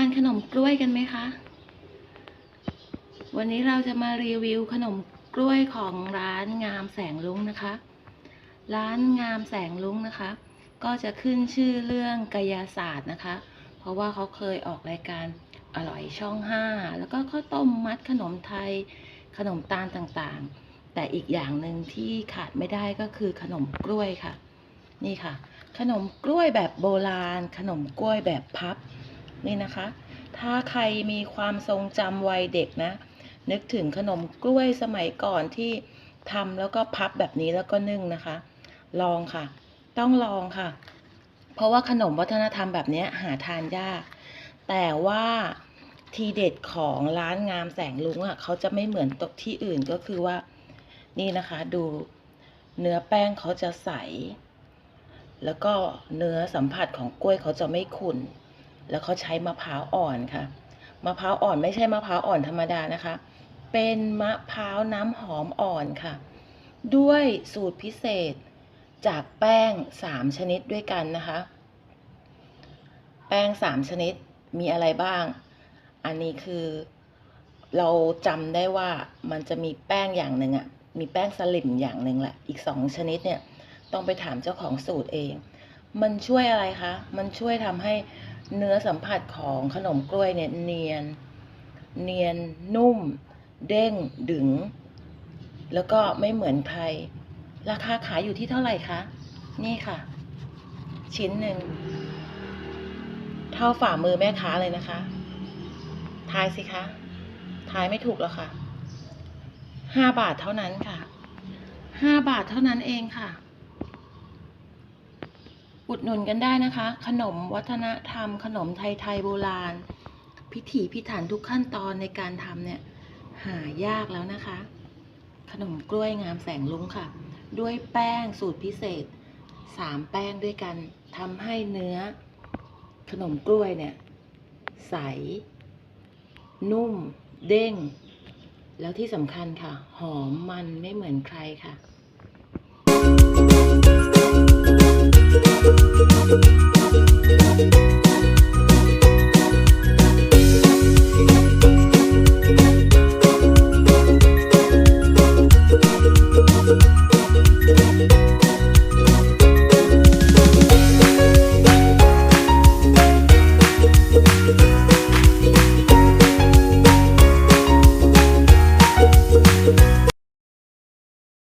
านขนมกล้วยกันไหมคะ วันนี้เราจะมารีวิวขนมกล้วยของร้านงามแสงลุงนะคะ ร้านงามแสงลุงนะคะ ก็จะขึ้นชื่อเรื่องกายศาสตร์นะคะ เพราะว่าเขาเคยออกรายการอร่อยช่องห้าแล้วก็ข้าวต้มมัดขนมไทย ขนมตาลต่างๆ แต่อีกอย่างหนึ่งที่ขาดไม่ได้ก็คือขนมกล้วยค่ะ นี่ค่ะ ขนมกล้วยแบบโบราณ ขนมกล้วยแบบพับ นี่นะคะ ถ้าใครมีความทรงจำวัยเด็กนะ นึกถึงขนมกล้วยสมัยก่อนที่ทำแล้วก็พับแบบนี้แล้วก็นึ่งนะคะ ลองค่ะ ต้องลองค่ะ เพราะว่าขนมวัฒนธรรมแบบนี้หาทานยาก แต่ว่าทีเด็ดของร้านงามแสงลุงอะเขาจะไม่เหมือนตกที่อื่นก็คือว่า นี่นะคะดูเนื้อแป้งเขาจะใส แล้วก็เนื้อสัมผัสของกล้วยเขาจะไม่ขุ่น แล้วเขาใช้มะพร้าวอ่อนค่ะ มะพร้าวอ่อนไม่ใช่มะพร้าวอ่อนธรรมดานะคะ เป็นมะพร้าวน้ำหอมอ่อนค่ะ ด้วยสูตรพิเศษจากแป้งสามชนิดด้วยกันนะคะ แป้งสามชนิดมีอะไรบ้าง อันนี้คือเราจำได้ว่ามันจะมีแป้งอย่างหนึ่งอะ่ะมีแป้งสลิมอย่างหนึ่งแหละ อีกสองชนิดเนี่ยต้องไปถามเจ้าของสูตรเอง มันช่วยอะไรคะ มันช่วยทำให้ เนื้อสัมผัสของขนมกล้วยเนี่ยเนียน เนียนนุ่ม เด้งดึง แล้วก็ไม่เหมือนใคร ราคาขายอยู่ที่เท่าไหร่คะ นี่ค่ะ ชิ้นหนึ่ง เท่าฝ่ามือแม่ค้าเลยนะคะ ทายสิคะทายไม่ถูกแล้วค่ะห้าบาทเท่านั้นค่ะห้าบาทเท่านั้นเองค่ะ อุดหนุนกันได้นะคะ ขนมวัฒนธรรม ขนมไทยๆโบราณ พิถีพิถันทุกขั้นตอนในการทำเนี่ยหายากแล้วนะคะ ขนมกล้วยงามแสงลุงค่ะ ด้วยแป้งสูตรพิเศษสามแป้งด้วยกันทำให้เนื้อ ขนมกล้วยเนี่ย ใส นุ่ม เด้ง แล้วที่สำคัญค่ะ หอมมันไม่เหมือนใครค่ะ Thank you.